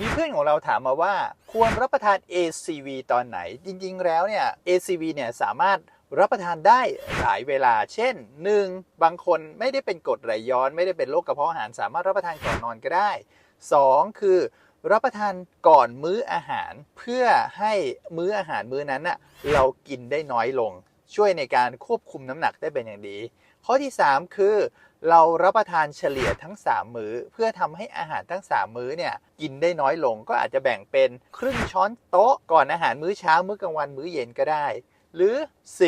มีเพื่อนของเราถามมาว่าควรรับประทาน ACV ตอนไหน จริงๆ แล้วเนี่ย ACV เนี่ยสามารถรับประทานได้หลายเวลา เช่น 1. บางคนไม่ได้เป็นกรดไหลย้อน ไม่ได้เป็นโรคกระเพาะอาหารสามารถรับประทานก่อนนอนก็ได้ 2. คือรับประทานก่อนมื้ออาหารเพื่อให้มื้ออาหารมื้อนั้นน่ะเรากินได้น้อยลง ช่วยในการควบคุมน้ำหนักได้เป็นอย่างดี ข้อที่ 3 คือ เรารับประทานเฉลี่ยทั้ง 3 มื้อ เพื่อทำให้อาหารทั้ง 3 มื้อเนี่ยกินได้น้อยลงก็อาจจะแบ่งเป็นครึ่งช้อนโต๊ะก่อนอาหารมื้อเช้ามื้อกลางวันมื้อเย็นก็ได้ หรือ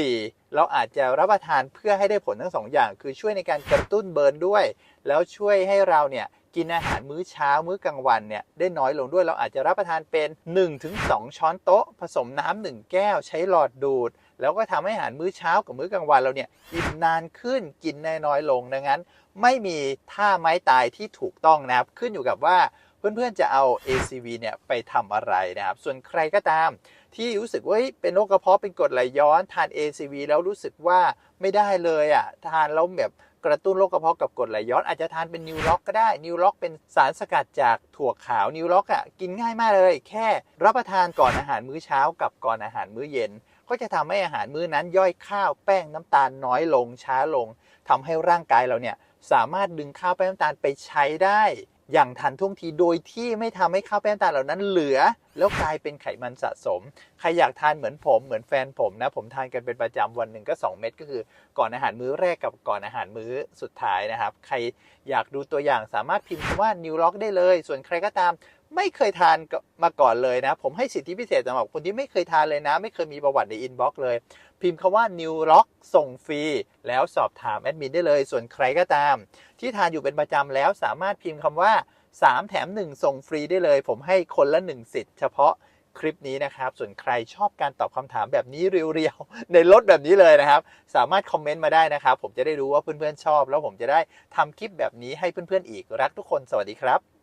4 เราอาจจะรับประทานเพื่อให้ได้ผลทั้งสองอย่าง คือช่วยในการกระตุ้นเบิร์นด้วย แล้วช่วยให้เราเนี่ย กินอาหารมื้อเช้ามื้อกลางวันเนี่ยได้น้อยลงด้วยเราอาจจะรับประทานเป็น 1-2 ช้อนโต๊ะ ผสมน้ำหนึ่งแก้วใช้หลอดดูด แล้วก็ทำให้อาหารมื้อเช้ากับมื้อกลางวันเราเนี่ยอิ่มนานขึ้นกินน้อยลงดังนั้นไม่มีท่าไม้ตายที่ถูกต้องนะครับ ขึ้นอยู่กับว่าเพื่อนๆจะเอา ACV เนี่ยไปทำอะไรนะครับ ส่วนใครก็ตาม ที่รู้สึกว่าเป็นโรคกระเพาะเป็นกรดไหลย้อนทาน ACV แล้วรู้สึกว่าไม่ได้เลยอะทานแล้วแบบกระตุ้นโรคกระเพาะกับกรดไหลย้อนอาจจะทานเป็นนิวล็อกก็ได้ นิวล็อกเป็นสารสกัดจากถั่วขาวนิวล็อกอะกินง่ายมากเลย แค่รับประทานก่อนอาหารมื้อเช้ากับก่อนอาหารมื้อเย็น ก็จะทำให้อาหารมื้อนั้นย่อยข้าวแป้งน้ำตาลน้อยลงช้าลงทำให้ร่างกายเราเนี่ย สามารถดึงข้าวแป้งน้ำตาลไปใช้ได้อย่างทันท่วงทีโดยที่ไม่ทำให้ข้าวแป้งน้ำตาลเหล่านั้นเหลือ แล้วกลายเป็นไขมันสะสม ใครอยากทานเหมือนผมเหมือนแฟนผมนะ ผมทานกันเป็นประจำวันหนึ่งก็ 2 เม็ดก็คือ ก่อนอาหารมื้อแรกกับก่อนอาหารมื้อสุดท้ายนะครับ ใครอยากดูตัวอย่างสามารถพิมพ์คำว่านิวล็อกได้เลย ส่วนใครก็ตาม ไม่เคยทานมาก่อนเลยนะ ผมให้สิทธิพิเศษสำหรับคนที่ไม่เคยทานเลยนะ ไม่เคยมีประวัติในอินบ็อกซ์เลย พิมพ์คำว่า New Lock ส่งฟรี แล้วสอบถามแอดมินได้เลย ส่วนใครก็ตาม ที่ทานอยู่เป็นประจำแล้วสามารถพิมพ์คำว่า 3 แถม 1 ส่งฟรีได้เลย ผมให้คนละ 1 สิทธิ์เฉพาะคลิปนี้นะครับ ส่วนใครชอบการตอบคำถามแบบนี้เรียวๆ ในรถแบบนี้เลยนะครับ สามารถคอมเมนต์มาได้นะครับ ผมจะได้รู้ว่าเพื่อนๆชอบ แล้วผมจะได้ทำคลิปแบบนี้ให้เพื่อนๆอีกรักทุกคนสวัสดีครับ